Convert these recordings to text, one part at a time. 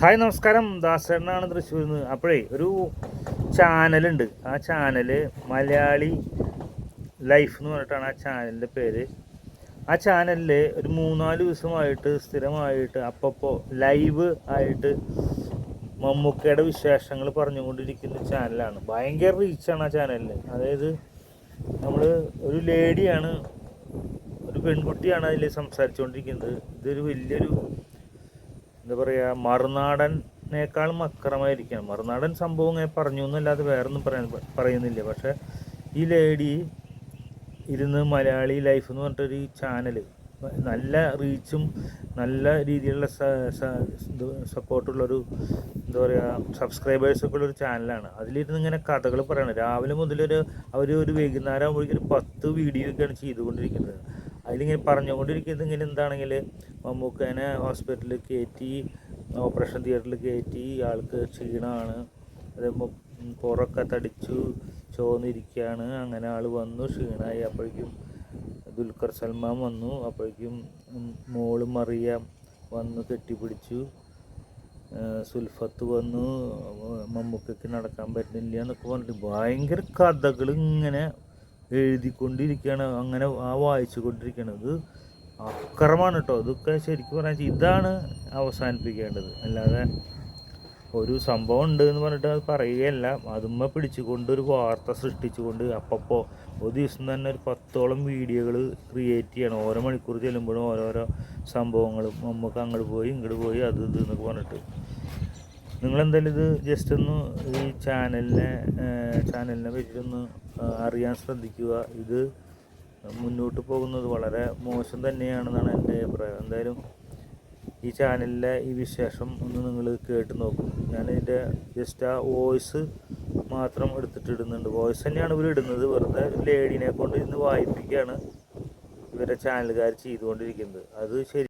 Hi നമസ്കാരം. ദാസേട്ടനാണ് തൃശ്ശൂരിൽ നിന്ന്. അപ്പോഴേ ഒരു ചാനലുണ്ട്. ആ ചാനൽ മലയാളി ലൈഫ് എന്ന് പറഞ്ഞിട്ടാണ് ആ ചാനലിന്റെ പേര്. ആ ചാനലിൽ ഒരു മൂന്നാൽ ദിവസമായിട്ട് സ്ഥിരമായിട്ട് അപ്പപ്പോൾ ലൈവ് ആയിട്ട് മമ്മൂക്കയുടെ വിശേഷങ്ങൾ പറഞ്ഞുകൊണ്ടിരിക്കുന്ന ചാനലാണ്. ഭയങ്കര റീച്ചാണ് ആ ചാനലിൽ അതായത് നമ്മൾ ഒരു ലേഡിയാണ് ഒരു പെൺകുട്ടിയാണ് അതിൽ സംസാരിച്ചുകൊണ്ടിരിക്കുന്നത്. ഇതൊരു വലിയൊരു എന്താ പറയുക മറുനാടനേക്കാളും അക്രമമായിരിക്കണം. മറുനാടൻ സംഭവം ഇങ്ങനെ പറഞ്ഞു എന്നല്ലാതെ വേറൊന്നും പറയാൻ പറയുന്നില്ല. പക്ഷേ ഈ ലേഡി ഇരുന്ന് മലയാളി ലൈഫ് എന്ന് പറഞ്ഞിട്ടൊരു ചാനൽ നല്ല റീച്ചും നല്ല രീതിയിലുള്ള സപ്പോർട്ടുള്ളൊരു എന്താ പറയുക സബ്സ്ക്രൈബേഴ്സൊക്കെ ഉള്ളൊരു ചാനലാണ്. അതിലിരുന്ന് ഇങ്ങനെ കഥകൾ പറയണം. രാവിലെ മുതലൊരു അവർ ഒരു വൈകുന്നേരം ആകുമ്പോഴേക്കും ഒരു പത്ത് വീഡിയോ ഒക്കെയാണ് ചെയ്തുകൊണ്ടിരിക്കുന്നത്. അതിലിങ്ങനെ പറഞ്ഞുകൊണ്ടിരിക്കുന്നത് ഇങ്ങനെ എന്താണെങ്കിൽ മമ്മൂക്കേനെ ഹോസ്പിറ്റലിൽ കയറ്റി ഓപ്പറേഷൻ തിയേറ്ററിൽ കയറ്റി ആൾക്ക് ക്ഷീണമാണ് അതേപോലെ പുറമൊക്കെ തടിച്ചു ചോന്നിരിക്കുകയാണ് അങ്ങനെ ആൾ വന്നു ക്ഷീണമായി അപ്പോഴേക്കും ദുൽഖർ സൽമാൻ വന്നു. അപ്പോഴേക്കും മോൾ മറിയ വന്ന് കെട്ടിപ്പിടിച്ചു. സുൽഫത്ത് വന്നു. മമ്മൂക്കയ്ക്ക് നടക്കാൻ പറ്റുന്നില്ല എന്നൊക്കെ പറഞ്ഞിട്ട് ഭയങ്കര കഥകൾ ഇങ്ങനെ എഴുതിക്കൊണ്ടിരിക്കുകയാണ് അങ്ങനെ ആ വായിച്ചു കൊണ്ടിരിക്കണത് അക്രമമാണ് കേട്ടോ. ഇതൊക്കെ ശരിക്കും പറഞ്ഞാൽ ഇതാണ് അവസാനിപ്പിക്കേണ്ടത്. അല്ലാതെ ഒരു സംഭവം ഉണ്ട് എന്ന് പറഞ്ഞിട്ട് അത് പറയുകയല്ല. അതുമ്മ പിടിച്ചുകൊണ്ട് ഒരു വാർത്ത സൃഷ്ടിച്ചുകൊണ്ട് അപ്പപ്പോൾ ഒരു ദിവസം തന്നെ ഒരു പത്തോളം വീഡിയോകൾ ക്രിയേറ്റ് ചെയ്യണം. ഓരോ മണിക്കൂർ ചെല്ലുമ്പോഴും ഓരോരോ സംഭവങ്ങളും. നമുക്ക് അങ്ങോട്ട് പോയി ഇങ്ങോട്ട് പോയി അത് ഇത് എന്നൊക്കെ പറഞ്ഞിട്ട്. നിങ്ങളെന്തായാലും ഇത് ജസ്റ്റ് ഒന്ന് ഈ ചാനലിനെ ചാനലിനെ പറ്റിയൊന്ന് അറിയാൻ ശ്രദ്ധിക്കുക. ഇത് മുന്നോട്ട് പോകുന്നത് വളരെ മോശം തന്നെയാണെന്നാണ് എന്റെ അഭിപ്രായം. എന്തായാലും ഈ ചാനലിലെ ഈ വിശേഷം ഒന്ന് നിങ്ങൾ കേട്ട് നോക്കും. ഞാൻ ഇതിന്റെ ജസ്റ്റ് ആ വോയിസ് മാത്രം എടുത്തിട്ട് ഇടുന്നുണ്ട് വോയിസ് തന്നെയാണ് ഇവർ ഇടുന്നത്. വെറുതെ ലേഡീനെ കൊണ്ട് ഇന്ന് വായിപ്പിക്കുകയാണ് ഇവരെ ചാനലുകാർ ചെയ്തുകൊണ്ടിരിക്കുന്നത്. അത് ശരി.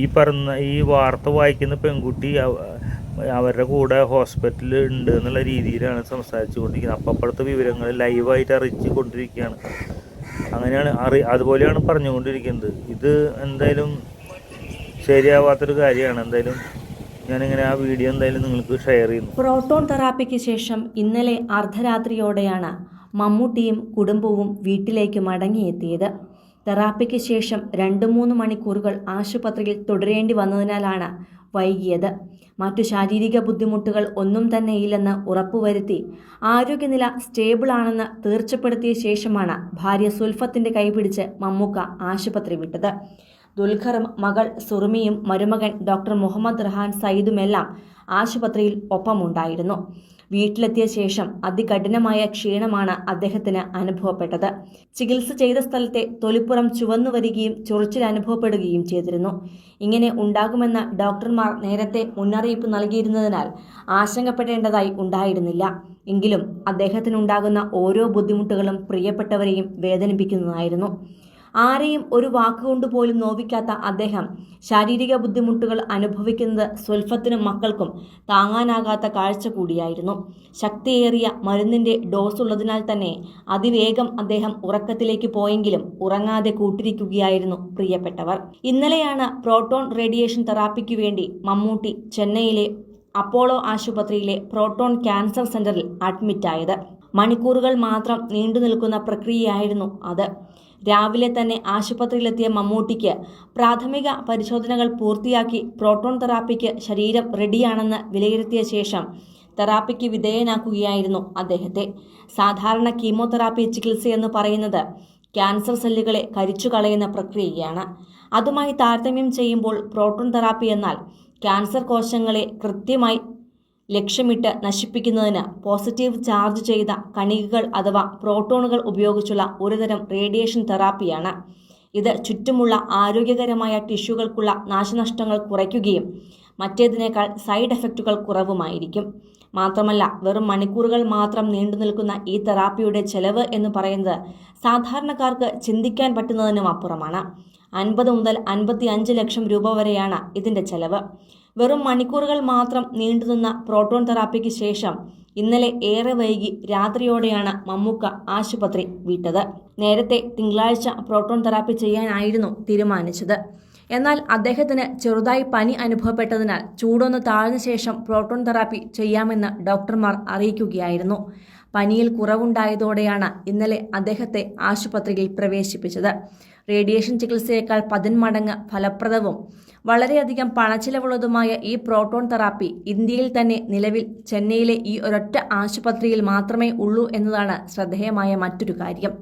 ഈ പറഞ്ഞ ഈ വാർത്ത വായിക്കുന്ന പെൺകുട്ടി അവരുടെ കൂടെ ഹോസ്പിറ്റലിൽ ഉണ്ട് എന്നുള്ള രീതിയിലാണ് സംസാരിച്ചു കൊണ്ടിരിക്കുന്നത് അപ്പം അപ്പോഴത്തെ വിവരങ്ങൾ ലൈവായിട്ട് അറിയിച്ചു കൊണ്ടിരിക്കുകയാണ്. അങ്ങനെയാണ് അറി അതുപോലെയാണ് പറഞ്ഞുകൊണ്ടിരിക്കുന്നത്. ഇത് എന്തായാലും ശരിയാവാത്തൊരു കാര്യമാണ്. എന്തായാലും ഞാനിങ്ങനെ ആ വീഡിയോ എന്തായാലും നിങ്ങൾക്ക് ഷെയർ ചെയ്യുന്നു. പ്രോട്ടോൺ തെറാപ്പിക്ക് ശേഷം ഇന്നലെ അർദ്ധരാത്രിയോടെയാണ് മമ്മൂട്ടിയും കുടുംബവും വീട്ടിലേക്ക് മടങ്ങിയെത്തിയത്. തെറാപ്പിക്ക് ശേഷം രണ്ട് മൂന്ന് മണിക്കൂറുകൾ ആശുപത്രിയിൽ തുടരേണ്ടി വന്നതിനാലാണ് വൈകിയത്. മറ്റു ശാരീരിക ബുദ്ധിമുട്ടുകൾ ഒന്നും തന്നെ ഇല്ലെന്ന് ഉറപ്പുവരുത്തി ആരോഗ്യനില സ്റ്റേബിൾ ആണെന്ന് തീർച്ചപ്പെടുത്തിയ ശേഷമാണ് ഭാര്യ സുൽഫത്തിന്റെ കൈപിടിച്ച് മമ്മൂക്ക ആശുപത്രി വിട്ടത്. ദുൽഖറും മകൾ സുറുമിയും മരുമകൻ ഡോക്ടർ മുഹമ്മദ് റഹാൻ സയ്യിദുമെല്ലാം ആശുപത്രിയിൽ ഒപ്പമുണ്ടായിരുന്നു. വീട്ടിലെത്തിയ ശേഷം അതികഠിനമായ ക്ഷീണമാണ് അദ്ദേഹത്തിന് അനുഭവപ്പെട്ടത്. ചികിത്സ ചെയ്ത സ്ഥലത്തെ തൊലിപ്പുറം ചുവന്നു വരികയും ചൊറിച്ചിൽ അനുഭവപ്പെടുകയും ചെയ്തിരുന്നു. ഇങ്ങനെ ഉണ്ടാകുമെന്ന് ഡോക്ടർമാർ നേരത്തെ മുന്നറിയിപ്പ് നൽകിയിരുന്നതിനാൽ ആശങ്കപ്പെടേണ്ടതായി ഉണ്ടായിരുന്നില്ല. എങ്കിലും അദ്ദേഹത്തിനുണ്ടാകുന്ന ഓരോ ബുദ്ധിമുട്ടുകളും പ്രിയപ്പെട്ടവരെയും വേദനിപ്പിക്കുന്നതായിരുന്നു. ആരെയും ഒരു വാക്കുകൊണ്ട് പോലും നോവിക്കാത്ത അദ്ദേഹം ശാരീരിക ബുദ്ധിമുട്ടുകൾ അനുഭവിക്കുന്നത് സ്വൽഫത്തിനും മക്കൾക്കും താങ്ങാനാകാത്ത കാഴ്ച കൂടിയായിരുന്നു. ശക്തിയേറിയ മരുന്നിന്റെ ഡോസ് ഉള്ളതിനാൽ തന്നെ അതിവേഗം അദ്ദേഹം ഉറക്കത്തിലേക്ക് പോയെങ്കിലും ഉറങ്ങാതെ കൂട്ടിരിക്കുകയായിരുന്നു പ്രിയപ്പെട്ടവർ. ഇന്നലെയാണ് പ്രോട്ടോൺ റേഡിയേഷൻ തെറാപ്പിക്ക് വേണ്ടി മമ്മൂട്ടി ചെന്നൈയിലെ അപ്പോളോ ആശുപത്രിയിലെ പ്രോട്ടോൺ ക്യാൻസർ സെന്ററിൽ അഡ്മിറ്റായത്. മണിക്കൂറുകൾ മാത്രം നീണ്ടു നിൽക്കുന്ന പ്രക്രിയയായിരുന്നു അത്. രാവിലെ തന്നെ ആശുപത്രിയിലെത്തിയ മമ്മൂട്ടിക്ക് പ്രാഥമിക പരിശോധനകൾ പൂർത്തിയാക്കി പ്രോട്ടോൺ തെറാപ്പിക്ക് ശരീരം റെഡിയാണെന്ന് വിലയിരുത്തിയ ശേഷം തെറാപ്പിക്ക് വിധേയനാക്കുകയായിരുന്നു അദ്ദേഹത്തെ. സാധാരണ കീമോതെറാപ്പി ചികിത്സയെന്ന് പറയുന്നത് ക്യാൻസർ സെല്ലുകളെ കരിച്ചു കളയുന്ന പ്രക്രിയയാണ്. അതുമായി താരതമ്യം ചെയ്യുമ്പോൾ പ്രോട്ടോൺ തെറാപ്പി എന്നാൽ ക്യാൻസർ കോശങ്ങളെ കൃത്യമായി ലക്ഷ്യമിട്ട് നശിപ്പിക്കുന്നതിന് പോസിറ്റീവ് ചാർജ് ചെയ്ത കണികകൾ അഥവാ പ്രോട്ടോണുകൾ ഉപയോഗിച്ചുള്ള ഒരുതരം റേഡിയേഷൻ തെറാപ്പിയാണ്. ഇത് ചുറ്റുമുള്ള ആരോഗ്യകരമായ ടിഷ്യൂകൾക്കുള്ള നാശനഷ്ടങ്ങൾ കുറയ്ക്കുകയും മറ്റേതിനേക്കാൾ സൈഡ് എഫക്റ്റുകൾ കുറവുമായിരിക്കും. മാത്രമല്ല വെറും മണിക്കൂറുകൾ മാത്രം നീണ്ടു നിൽക്കുന്ന ഈ തെറാപ്പിയുടെ ചെലവ് എന്ന് പറയുന്നത് സാധാരണക്കാർക്ക് ചിന്തിക്കാൻ പറ്റുന്നതിനും അപ്പുറമാണ്. അൻപത് മുതൽ അൻപത്തി അഞ്ച് ലക്ഷം രൂപ വരെയാണ് ഇതിന്റെ ചെലവ്. വെറും മണിക്കൂറുകൾ മാത്രം നീണ്ടുനിന്ന പ്രോട്ടോൺ തെറാപ്പിക്ക് ശേഷം ഇന്നലെ ഏറെ വൈകി രാത്രിയോടെയാണ് മമ്മൂക്ക ആശുപത്രി വിട്ടത്. നേരത്തെ തിങ്കളാഴ്ച പ്രോട്ടോൺ തെറാപ്പി ചെയ്യാനായിരുന്നു തീരുമാനിച്ചത്. എന്നാൽ അദ്ദേഹത്തിന് ചെറുതായി പനി അനുഭവപ്പെട്ടതിനാൽ ചൂടൊന്ന് താഴ്ന്ന ശേഷം പ്രോട്ടോൺ തെറാപ്പി ചെയ്യാമെന്ന് ഡോക്ടർമാർ അറിയിക്കുകയായിരുന്നു. പനിയിൽ കുറവുണ്ടായതോടെയാണ് ഇന്നലെ അദ്ദേഹത്തെ ആശുപത്രിയിൽ പ്രവേശിപ്പിച്ചത്. റേഡിയേഷൻ ചികിത്സയേക്കാൾ പതിന്മടങ്ങ് ഫലപ്രദവും വളരെയധികം പണച്ചിലവുള്ളതുമായ ഈ പ്രോട്ടോൺ തെറാപ്പി ഇന്ത്യയിൽ തന്നെ നിലവിൽ ചെന്നൈയിലെ ഈ ഒരൊറ്റ ആശുപത്രിയിൽ മാത്രമേ ഉള്ളൂ എന്നതാണ് ശ്രദ്ധേയമായ മറ്റൊരു കാര്യം.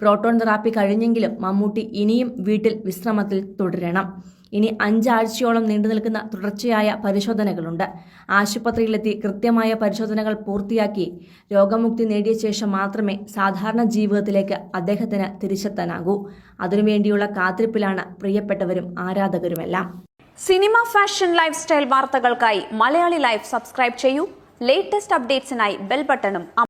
പ്രോട്ടോൺ തെറാപ്പി കഴിഞ്ഞെങ്കിലും മമ്മൂട്ടി ഇനിയും വീട്ടിൽ വിശ്രമത്തിൽ തുടരണം. ഇനി അഞ്ചാഴ്ചയോളം നീണ്ടു നിൽക്കുന്ന തുടർച്ചയായ പരിശോധനകളുണ്ട്. ആശുപത്രിയിലെത്തി കൃത്യമായ പരിശോധനകൾ പൂർത്തിയാക്കി രോഗമുക്തി നേടിയ ശേഷം മാത്രമേ സാധാരണ ജീവിതത്തിലേക്ക് അദ്ദേഹത്തിന് തിരിച്ചെത്താനാകൂ. അതിനുവേണ്ടിയുള്ള കാത്തിരിപ്പിലാണ് പ്രിയപ്പെട്ടവരും ആരാധകരുമെല്ലാം. സിനിമ ഫാഷൻ ലൈഫ് സ്റ്റൈൽ വാർത്തകൾക്കായി മലയാളി ലൈഫ് സബ്സ്ക്രൈബ് ചെയ്യൂ. ലേറ്റസ്റ്റ് അപ്ഡേറ്റ്സിനായി ബെൽ ബട്ടണും